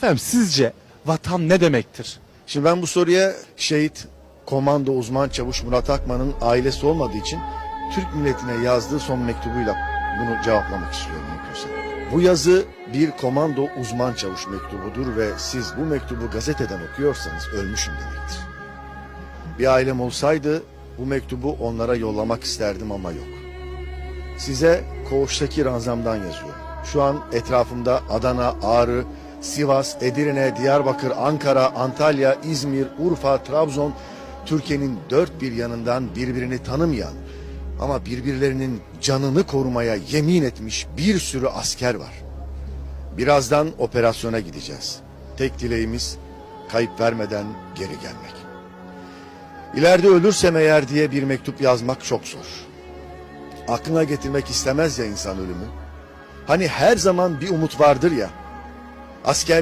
Efendim sizce vatan ne demektir? Şimdi ben bu soruya şehit komando uzman çavuş Murat Akman'ın ailesi olmadığı için Türk milletine yazdığı son mektubuyla bunu cevaplamak istiyorum mümkünse. Bu yazı bir komando uzman çavuş mektubudur ve siz bu mektubu gazeteden okuyorsanız ölmüşüm demektir. Bir ailem olsaydı bu mektubu onlara yollamak isterdim ama yok. Size koğuştaki ranzamdan yazıyorum. Şu an etrafımda Adana, Ağrı, Sivas, Edirne, Diyarbakır, Ankara, Antalya, İzmir, Urfa, Trabzon, Türkiye'nin dört bir yanından birbirini tanımayan ama birbirlerinin canını korumaya yemin etmiş bir sürü asker var. Birazdan operasyona gideceğiz. Tek dileğimiz kayıp vermeden geri gelmek. İleride ölürsem eğer diye bir mektup yazmak çok zor. Aklına getirmek istemez ya insan ölümü. Hani her zaman bir umut vardır ya. Askerlik